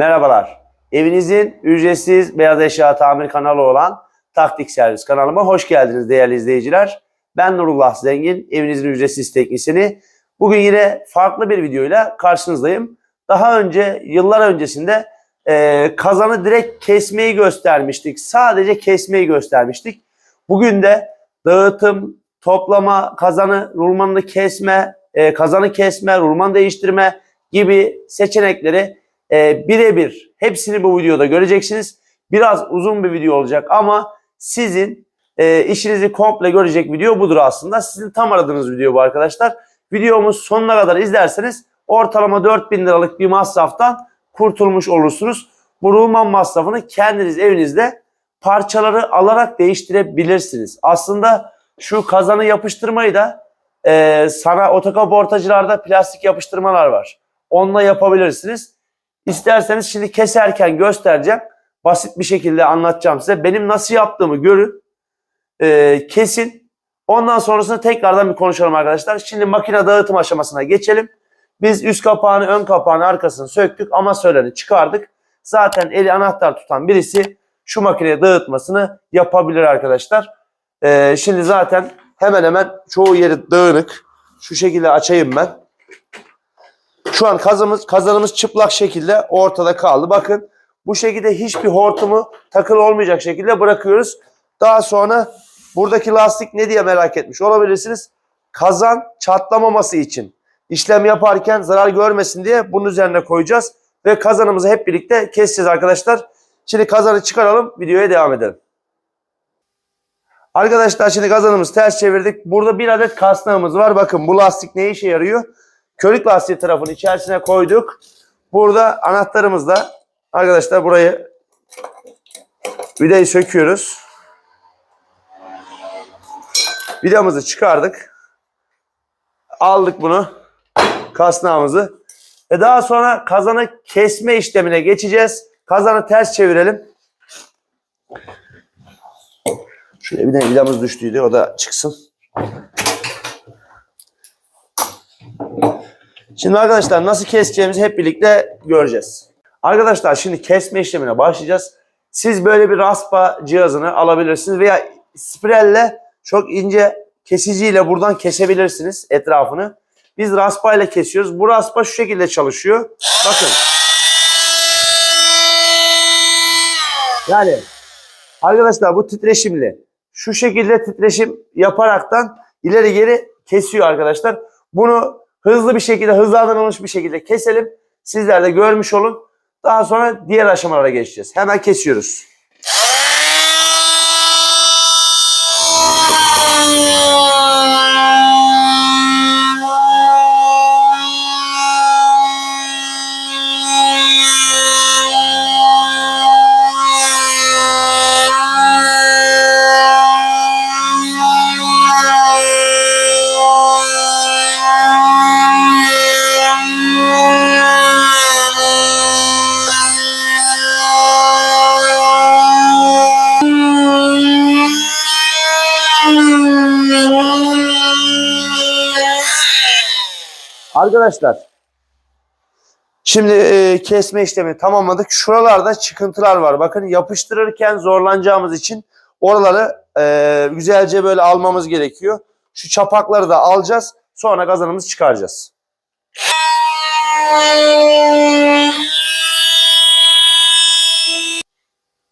Merhabalar. Evinizin ücretsiz beyaz eşya tamir kanalı olan Taktik Servis kanalıma hoş geldiniz değerli izleyiciler. Ben Nurullah Zengin, evinizin ücretsiz teknisyeni. Bugün yine farklı bir videoyla karşınızdayım. Daha önce, yıllar öncesinde e, kazanı direkt kesmeyi göstermiştik. Sadece kesmeyi göstermiştik. Bugün de dağıtım, toplama, kazanı, rulmanını kesme, e, kazanı kesme, rulman değiştirme gibi seçenekleri e, birebir hepsini bu videoda göreceksiniz. Biraz uzun bir video olacak ama sizin e, işinizi komple görecek video budur aslında. Sizin tam aradığınız video bu arkadaşlar. Videomuz sonuna kadar izlerseniz ortalama 4000 liralık bir masraftan kurtulmuş olursunuz. Bu rulman masrafını kendiniz evinizde parçaları alarak değiştirebilirsiniz. Aslında şu kazanı yapıştırmayı da e, sana otokap ortacılarda plastik yapıştırmalar var. Onunla yapabilirsiniz. İsterseniz şimdi keserken göstereceğim. Basit bir şekilde anlatacağım size. Benim nasıl yaptığımı görün. E, kesin. Ondan sonrasında tekrardan bir konuşalım arkadaşlar. Şimdi makine dağıtım aşamasına geçelim. Biz üst kapağını, ön kapağını, arkasını söktük. Amasörlerini çıkardık. Zaten eli anahtar tutan birisi şu makineye dağıtmasını yapabilir arkadaşlar. Ee, şimdi zaten hemen hemen çoğu yeri dağınık. Şu şekilde açayım ben. Şu an kazanımız, kazanımız çıplak şekilde ortada kaldı. Bakın bu şekilde hiçbir hortumu takılı olmayacak şekilde bırakıyoruz. Daha sonra buradaki lastik ne diye merak etmiş olabilirsiniz. Kazan çatlamaması için işlem yaparken zarar görmesin diye bunun üzerine koyacağız. Ve kazanımızı hep birlikte keseceğiz arkadaşlar. Şimdi kazanı çıkaralım videoya devam edelim. Arkadaşlar şimdi kazanımızı ters çevirdik. Burada bir adet kasnağımız var. Bakın bu lastik ne işe yarıyor? Körük lastiği tarafını içerisine koyduk. Burada anahtarımızla arkadaşlar burayı vidayı söküyoruz. Vidamızı çıkardık. Aldık bunu. Kasnağımızı. Ve daha sonra kazanı kesme işlemine geçeceğiz. Kazanı ters çevirelim. Şöyle bir de vidamız düştüydü. O da çıksın. Şimdi arkadaşlar nasıl keseceğimizi hep birlikte göreceğiz. Arkadaşlar şimdi kesme işlemine başlayacağız. Siz böyle bir raspa cihazını alabilirsiniz veya spirelle çok ince kesiciyle buradan kesebilirsiniz etrafını. Biz raspayla kesiyoruz. Bu raspa şu şekilde çalışıyor. Bakın. Yani arkadaşlar bu titreşimli. Şu şekilde titreşim yaparaktan ileri geri kesiyor arkadaşlar. Bunu hızlı bir şekilde, hızlandırılmış bir şekilde keselim. Sizler de görmüş olun. Daha sonra diğer aşamalara geçeceğiz. Hemen kesiyoruz. Arkadaşlar şimdi e, kesme işlemi tamamladık. Şuralarda çıkıntılar var. Bakın yapıştırırken zorlanacağımız için oraları e, güzelce böyle almamız gerekiyor. Şu çapakları da alacağız. Sonra kazanımızı çıkaracağız.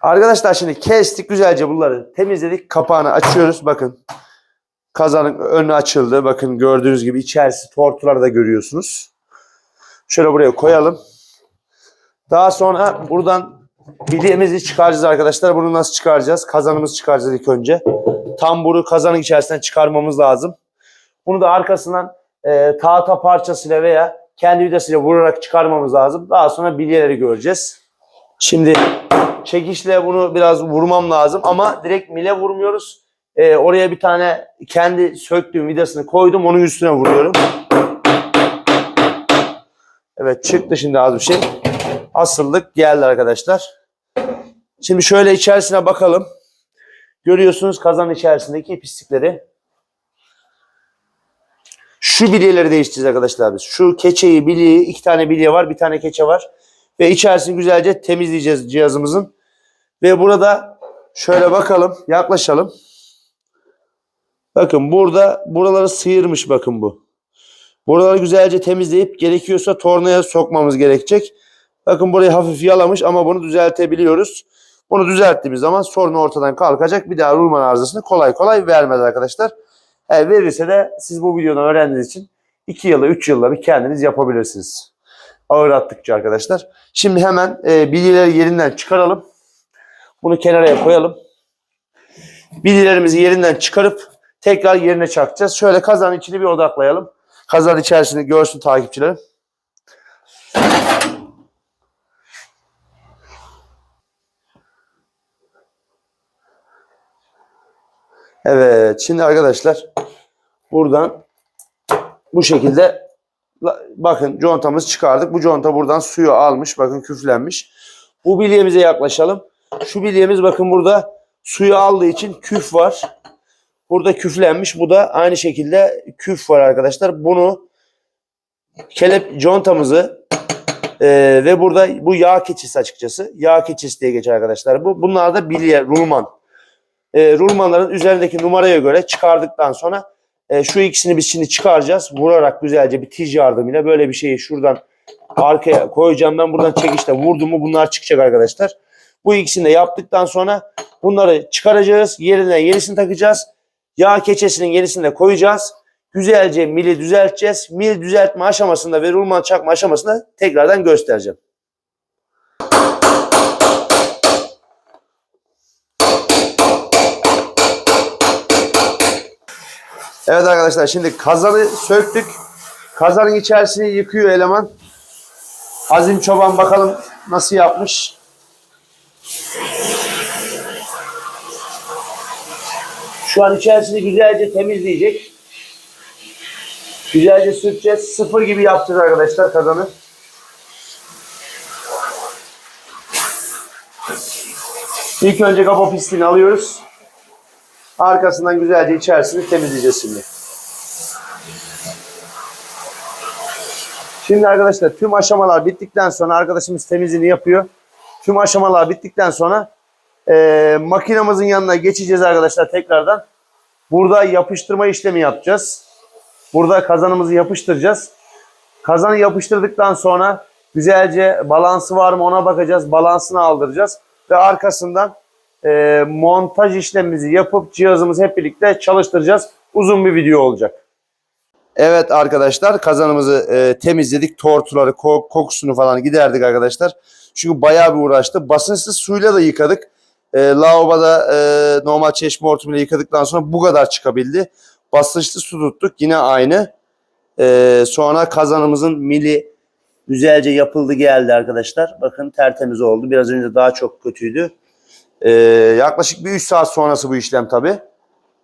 Arkadaşlar şimdi kestik güzelce bunları temizledik. Kapağını açıyoruz. Bakın kazanın önü açıldı. Bakın gördüğünüz gibi içerisi tortuları da görüyorsunuz. Şöyle buraya koyalım. Daha sonra buradan bilyemizi çıkaracağız arkadaşlar. Bunu nasıl çıkaracağız? Kazanımızı çıkaracağız ilk önce. Tamburu kazanın içerisinden çıkarmamız lazım. Bunu da arkasından e, tahta parçasıyla veya kendi vidasıyla vurarak çıkarmamız lazım. Daha sonra bilyeleri göreceğiz. Şimdi çekişle bunu biraz vurmam lazım ama direkt mile vurmuyoruz. Ee, oraya bir tane kendi söktüğüm vidasını koydum. Onun üstüne vuruyorum. Evet çıktı şimdi az bir şey. Asıllık geldi arkadaşlar. Şimdi şöyle içerisine bakalım. Görüyorsunuz kazanın içerisindeki pislikleri. Şu bilyeleri değiştireceğiz arkadaşlar biz. Şu keçeyi, bilyeyi, iki tane bilye var, bir tane keçe var. Ve içerisini güzelce temizleyeceğiz cihazımızın. Ve burada şöyle bakalım, yaklaşalım. Bakın burada buraları sıyırmış bakın bu. Buraları güzelce temizleyip gerekiyorsa tornaya sokmamız gerekecek. Bakın burayı hafif yalamış ama bunu düzeltebiliyoruz. Bunu düzelttiğimiz zaman sorun ortadan kalkacak. Bir daha rulman arızasını kolay kolay vermez arkadaşlar. Eğer verirse de siz bu videodan öğrendiğiniz için 2 yıla 3 yılda bir kendiniz yapabilirsiniz. Ağır attıkça arkadaşlar. Şimdi hemen e, bilgileri yerinden çıkaralım. Bunu kenara koyalım. Bilgilerimizi yerinden çıkarıp tekrar yerine çakacağız. Şöyle kazanın içini bir odaklayalım. Kazan içerisini görsün takipçilerim. Evet şimdi arkadaşlar buradan bu şekilde bakın contamızı çıkardık. Bu conta buradan suyu almış. Bakın küflenmiş. Bu bilyemize yaklaşalım. Şu bilyemiz bakın burada suyu aldığı için küf var. Burada küflenmiş. Bu da aynı şekilde küf var arkadaşlar. Bunu kelep contamızı e, ve burada bu yağ keçisi açıkçası. Yağ keçisi diye geçer arkadaşlar. Bu bunlar da bilye, rulman. E, rulmanların üzerindeki numaraya göre çıkardıktan sonra e, şu ikisini biz şimdi çıkaracağız. Vurarak güzelce bir tiz yardımıyla böyle bir şeyi şuradan arkaya koyacağım. Ben buradan çekişte vurdum mu bunlar çıkacak arkadaşlar. Bu ikisini de yaptıktan sonra bunları çıkaracağız. Yerine yenisini takacağız. Yağ keçesinin yenisini de koyacağız. Güzelce mili düzelteceğiz. Mil düzeltme aşamasında ve rulman çakma aşamasında tekrardan göstereceğim. Evet arkadaşlar şimdi kazanı söktük. Kazanın içerisini yıkıyor eleman. Azim Çoban bakalım nasıl yapmış. Şu an içerisini güzelce temizleyecek. Güzelce sürteceğiz. Sıfır gibi yapacağız arkadaşlar kazanı. İlk önce kaba pisliğini alıyoruz. Arkasından güzelce içerisini temizleyeceğiz şimdi. Şimdi arkadaşlar tüm aşamalar bittikten sonra arkadaşımız temizliğini yapıyor. Tüm aşamalar bittikten sonra e, makinamızın yanına geçeceğiz arkadaşlar tekrardan. Burada yapıştırma işlemi yapacağız. Burada kazanımızı yapıştıracağız. Kazanı yapıştırdıktan sonra güzelce balansı var mı ona bakacağız. Balansını aldıracağız. Ve arkasından e, montaj işlemimizi yapıp cihazımızı hep birlikte çalıştıracağız. Uzun bir video olacak. Evet arkadaşlar kazanımızı e, temizledik. Tortuları, ko- kokusunu falan giderdik arkadaşlar. Çünkü bayağı bir uğraştı. Basınçsız suyla da yıkadık. E, lavaboda e, normal çeşme hortumuyla yıkadıktan sonra bu kadar çıkabildi. Basınçlı su tuttuk yine aynı. E, sonra kazanımızın mili güzelce yapıldı geldi arkadaşlar. Bakın tertemiz oldu. Biraz önce daha çok kötüydü. E, yaklaşık bir 3 saat sonrası bu işlem tabi.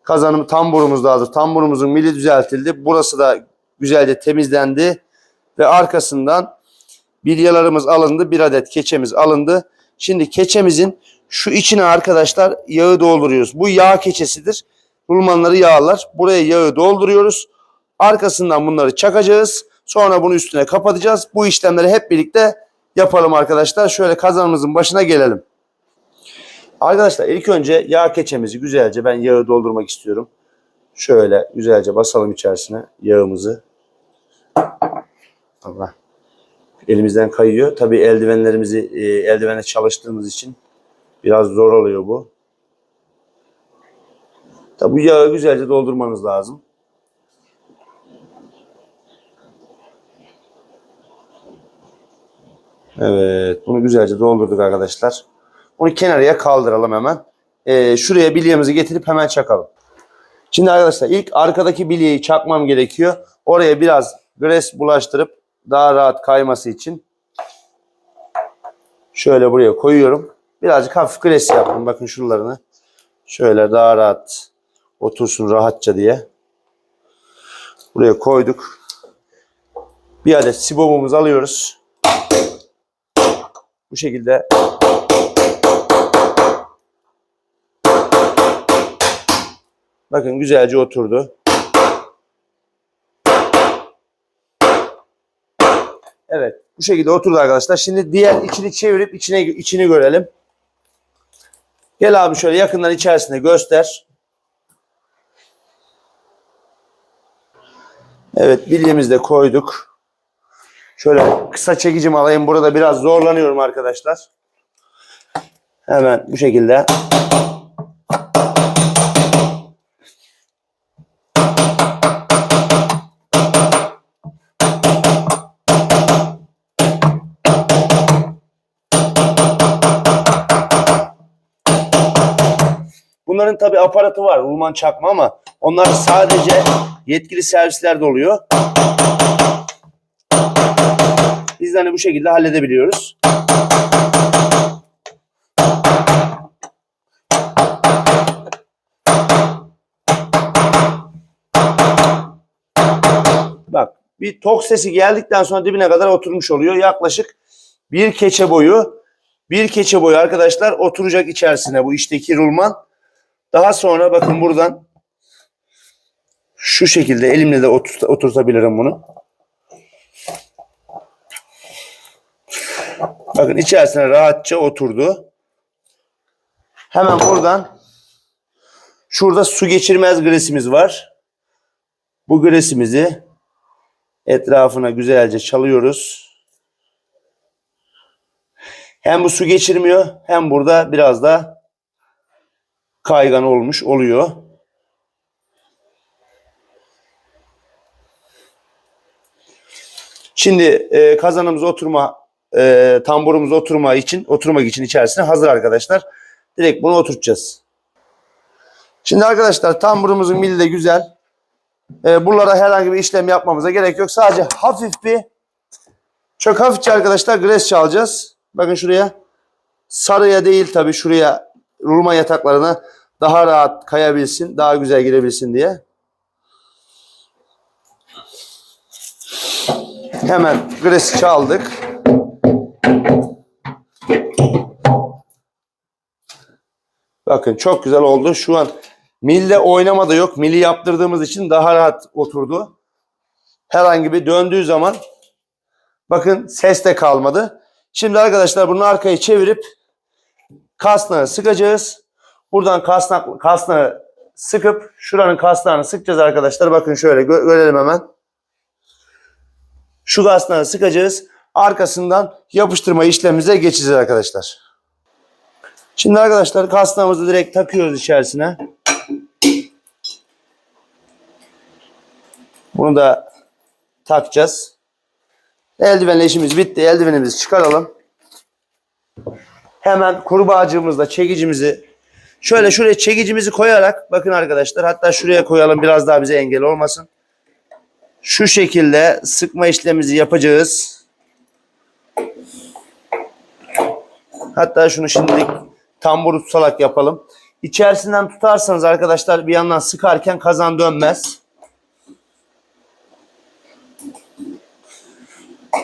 Kazanım tamburumuz da hazır. Tamburumuzun mili düzeltildi. Burası da güzelce temizlendi. Ve arkasından bilyalarımız alındı. Bir adet keçemiz alındı. Şimdi keçemizin şu içine arkadaşlar yağı dolduruyoruz. Bu yağ keçesidir. Rulmanları yağlar. Buraya yağı dolduruyoruz. Arkasından bunları çakacağız. Sonra bunu üstüne kapatacağız. Bu işlemleri hep birlikte yapalım arkadaşlar. Şöyle kazanımızın başına gelelim. Arkadaşlar ilk önce yağ keçemizi güzelce ben yağı doldurmak istiyorum. Şöyle güzelce basalım içerisine yağımızı. Allah. Elimizden kayıyor. Tabii eldivenlerimizi e, eldivene çalıştığımız için biraz zor oluyor bu. Tabii bu yağı güzelce doldurmanız lazım. Evet, bunu güzelce doldurduk arkadaşlar. Bunu kenarıya kaldıralım hemen. Ee, şuraya bilyemizi getirip hemen çakalım. Şimdi arkadaşlar ilk arkadaki bilyeyi çakmam gerekiyor. Oraya biraz gres bulaştırıp daha rahat kayması için şöyle buraya koyuyorum. Birazcık hafif gres yaptım. Bakın şuralarını. Şöyle daha rahat otursun rahatça diye. Buraya koyduk. Bir adet sibobumuzu alıyoruz. Bu şekilde Bakın güzelce oturdu. Evet. Bu şekilde oturdu arkadaşlar. Şimdi diğer içini çevirip içine içini görelim. Gel abi şöyle yakından içerisinde göster. Evet bilyemizi de koyduk. Şöyle kısa çekicimi alayım. Burada biraz zorlanıyorum arkadaşlar. Hemen bu şekilde. Bunların tabi aparatı var. Rulman çakma ama onlar sadece yetkili servislerde oluyor. Biz de hani bu şekilde halledebiliyoruz. Bak bir tok sesi geldikten sonra dibine kadar oturmuş oluyor. Yaklaşık bir keçe boyu bir keçe boyu arkadaşlar oturacak içerisine bu içteki rulman. Daha sonra bakın buradan şu şekilde elimle de oturt oturtabilirim bunu. Bakın içerisine rahatça oturdu. Hemen buradan şurada su geçirmez gresimiz var. Bu gresimizi etrafına güzelce çalıyoruz. Hem bu su geçirmiyor hem burada biraz da kaygan olmuş oluyor. Şimdi e, kazanımız oturma, e, tamburumuz oturma için, oturmak için içerisine hazır arkadaşlar. Direkt bunu oturtacağız. Şimdi arkadaşlar tamburumuzun mili de güzel. E, buralara herhangi bir işlem yapmamıza gerek yok. Sadece hafif bir, çok hafifçe arkadaşlar gres çalacağız. Bakın şuraya. Sarıya değil tabii şuraya rulman yataklarına daha rahat kayabilsin, daha güzel girebilsin diye. Hemen gres çaldık. Bakın çok güzel oldu. Şu an milde oynama da yok. Mili yaptırdığımız için daha rahat oturdu. Herhangi bir döndüğü zaman bakın ses de kalmadı. Şimdi arkadaşlar bunu arkaya çevirip kasnağı sıkacağız. Buradan kasnak, kasnağı sıkıp şuranın kasnağını sıkacağız arkadaşlar. Bakın şöyle gö- görelim hemen. Şu kasnağı sıkacağız. Arkasından yapıştırma işlemimize geçeceğiz arkadaşlar. Şimdi arkadaşlar kasnağımızı direkt takıyoruz içerisine. Bunu da takacağız. Eldivenle işimiz bitti. Eldivenimizi çıkaralım. Hemen kurbağacığımızla çekicimizi şöyle şuraya çekicimizi koyarak bakın arkadaşlar hatta şuraya koyalım biraz daha bize engel olmasın. Şu şekilde sıkma işlemimizi yapacağız. Hatta şunu şimdilik tamburu tutarak yapalım. İçerisinden tutarsanız arkadaşlar bir yandan sıkarken kazan dönmez.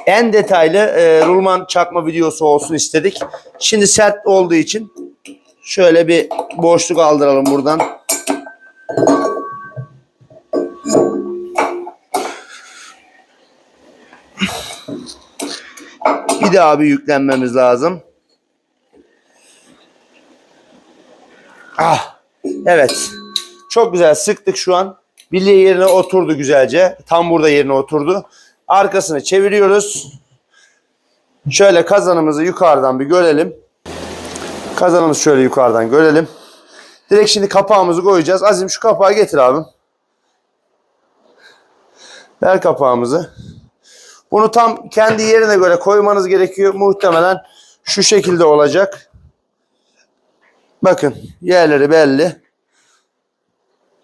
en detaylı e, rulman çakma videosu olsun istedik. Şimdi sert olduğu için şöyle bir boşluk aldıralım buradan. Bir daha bir yüklenmemiz lazım. Ah, evet. Çok güzel sıktık şu an. Bilye yerine oturdu güzelce. Tam burada yerine oturdu. Arkasını çeviriyoruz. Şöyle kazanımızı yukarıdan bir görelim. Kazanımızı şöyle yukarıdan görelim. Direkt şimdi kapağımızı koyacağız. Azim şu kapağı getir abim. Ver kapağımızı. Bunu tam kendi yerine göre koymanız gerekiyor. Muhtemelen şu şekilde olacak. Bakın yerleri belli.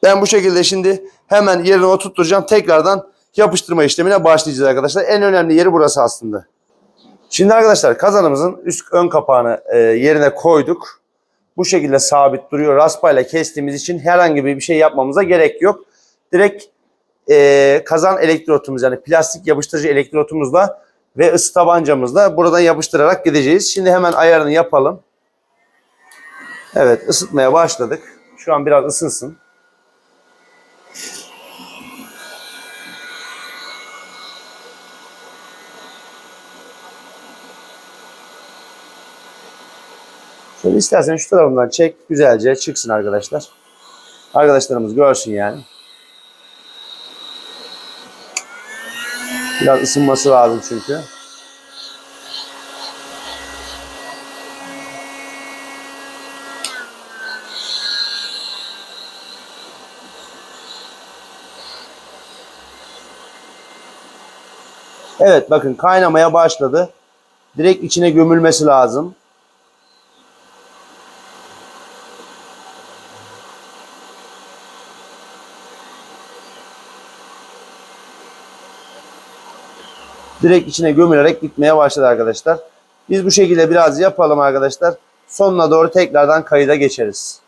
Ben bu şekilde şimdi hemen yerine oturtturacağım. Tekrardan yapıştırma işlemine başlayacağız arkadaşlar. En önemli yeri burası aslında. Şimdi arkadaşlar kazanımızın üst ön kapağını e, yerine koyduk. Bu şekilde sabit duruyor. Raspayla kestiğimiz için herhangi bir şey yapmamıza gerek yok. Direkt e, kazan elektrotumuz yani plastik yapıştırıcı elektrotumuzla ve ısı tabancamızla buradan yapıştırarak gideceğiz. Şimdi hemen ayarını yapalım. Evet ısıtmaya başladık. Şu an biraz ısınsın. Şöyle istersen şu tarafından çek. Güzelce çıksın arkadaşlar. Arkadaşlarımız görsün yani. Biraz ısınması lazım çünkü. Evet bakın kaynamaya başladı. Direkt içine gömülmesi lazım. Direkt içine gömülerek gitmeye başladı arkadaşlar. Biz bu şekilde biraz yapalım arkadaşlar. Sonuna doğru tekrardan kayıda geçeriz.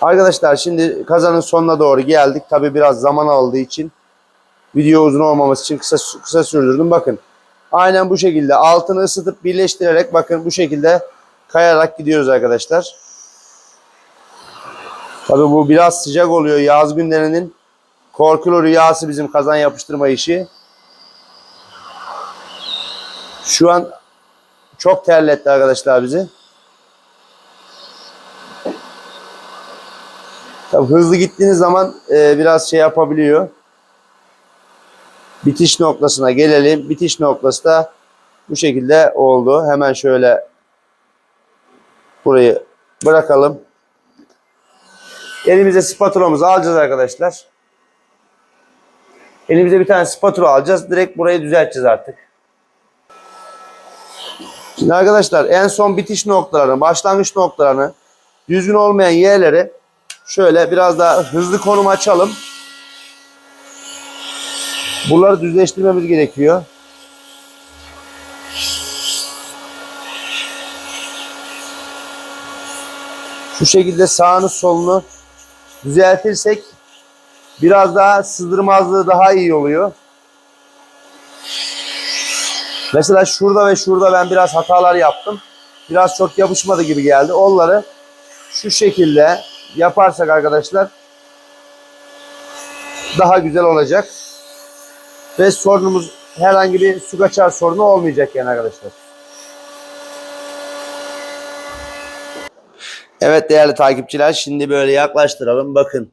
Arkadaşlar şimdi kazanın sonuna doğru geldik. Tabi biraz zaman aldığı için video uzun olmaması için kısa kısa sürdürdüm. Bakın aynen bu şekilde altını ısıtıp birleştirerek bakın bu şekilde kayarak gidiyoruz arkadaşlar. Tabi bu biraz sıcak oluyor. Yaz günlerinin korkulu rüyası bizim kazan yapıştırma işi. Şu an çok terletti arkadaşlar bizi. Tabii hızlı gittiğiniz zaman e, biraz şey yapabiliyor. Bitiş noktasına gelelim. Bitiş noktası da bu şekilde oldu. Hemen şöyle burayı bırakalım. Elimize spatulamızı alacağız arkadaşlar. Elimize bir tane spatula alacağız. Direkt burayı düzelteceğiz artık. Şimdi arkadaşlar en son bitiş noktalarını, başlangıç noktalarını düzgün olmayan yerleri şöyle biraz daha hızlı konum açalım. Bunları düzleştirmemiz gerekiyor. Şu şekilde sağını solunu düzeltirsek biraz daha sızdırmazlığı daha iyi oluyor. Mesela şurada ve şurada ben biraz hatalar yaptım. Biraz çok yapışmadı gibi geldi. Onları şu şekilde yaparsak arkadaşlar daha güzel olacak. Ve sorunumuz herhangi bir su kaçar sorunu olmayacak yani arkadaşlar. Evet değerli takipçiler şimdi böyle yaklaştıralım. Bakın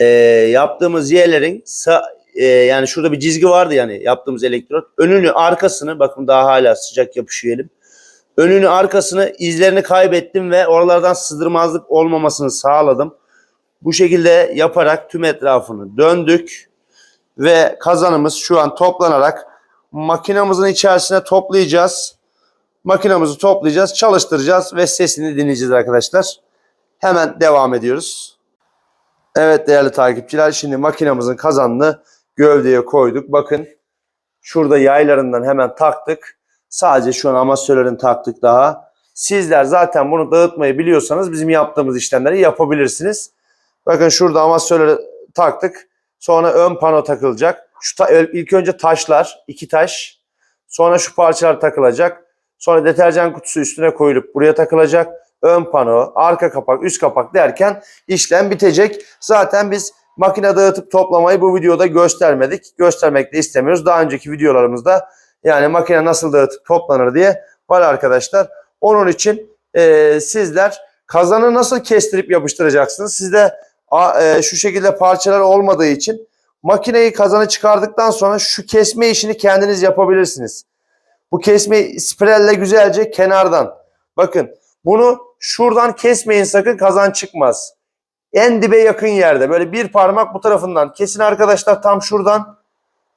Ee, yaptığımız yerlerin sağ, e, yani şurada bir çizgi vardı yani yaptığımız elektrot. Önünü arkasını bakın daha hala sıcak yapışıyor elim. Önünü arkasını izlerini kaybettim ve oralardan sızdırmazlık olmamasını sağladım. Bu şekilde yaparak tüm etrafını döndük ve kazanımız şu an toplanarak makinamızın içerisine toplayacağız. Makinamızı toplayacağız, çalıştıracağız ve sesini dinleyeceğiz arkadaşlar. Hemen devam ediyoruz. Evet değerli takipçiler şimdi makinamızın kazanını gövdeye koyduk. Bakın şurada yaylarından hemen taktık. Sadece şu an amasörlerin taktık daha. Sizler zaten bunu dağıtmayı biliyorsanız bizim yaptığımız işlemleri yapabilirsiniz. Bakın şurada amasörleri taktık. Sonra ön pano takılacak. Şu ta- ilk önce taşlar, iki taş. Sonra şu parçalar takılacak. Sonra deterjan kutusu üstüne koyulup buraya takılacak. Ön pano, arka kapak, üst kapak derken işlem bitecek. Zaten biz makine dağıtıp toplamayı bu videoda göstermedik. Göstermek de istemiyoruz. Daha önceki videolarımızda yani makine nasıl dağıtıp toplanır diye var arkadaşlar. Onun için e, sizler kazanı nasıl kestirip yapıştıracaksınız? Sizde a, e, şu şekilde parçalar olmadığı için makineyi kazanı çıkardıktan sonra şu kesme işini kendiniz yapabilirsiniz. Bu kesme spirelle güzelce kenardan. Bakın bunu şuradan kesmeyin sakın kazan çıkmaz. En dibe yakın yerde böyle bir parmak bu tarafından kesin arkadaşlar tam şuradan.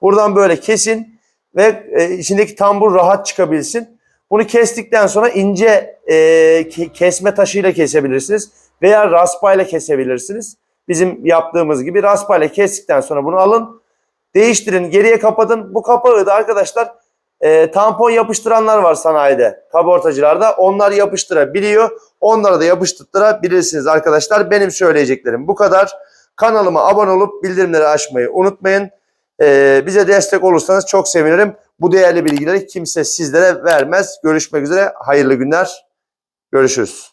Buradan böyle kesin ve e, içindeki tambur rahat çıkabilsin. Bunu kestikten sonra ince e, ke- kesme taşıyla kesebilirsiniz veya raspayla kesebilirsiniz. Bizim yaptığımız gibi raspayla kestikten sonra bunu alın, değiştirin, geriye kapatın. Bu kapağı da arkadaşlar e, tampon yapıştıranlar var sanayide, kabortacılarda. Onlar yapıştırabiliyor. Onlara da yapıştırabilirsiniz arkadaşlar. Benim söyleyeceklerim bu kadar. Kanalıma abone olup bildirimleri açmayı unutmayın. Ee, bize destek olursanız çok sevinirim. Bu değerli bilgileri kimse sizlere vermez. Görüşmek üzere. Hayırlı günler. Görüşürüz.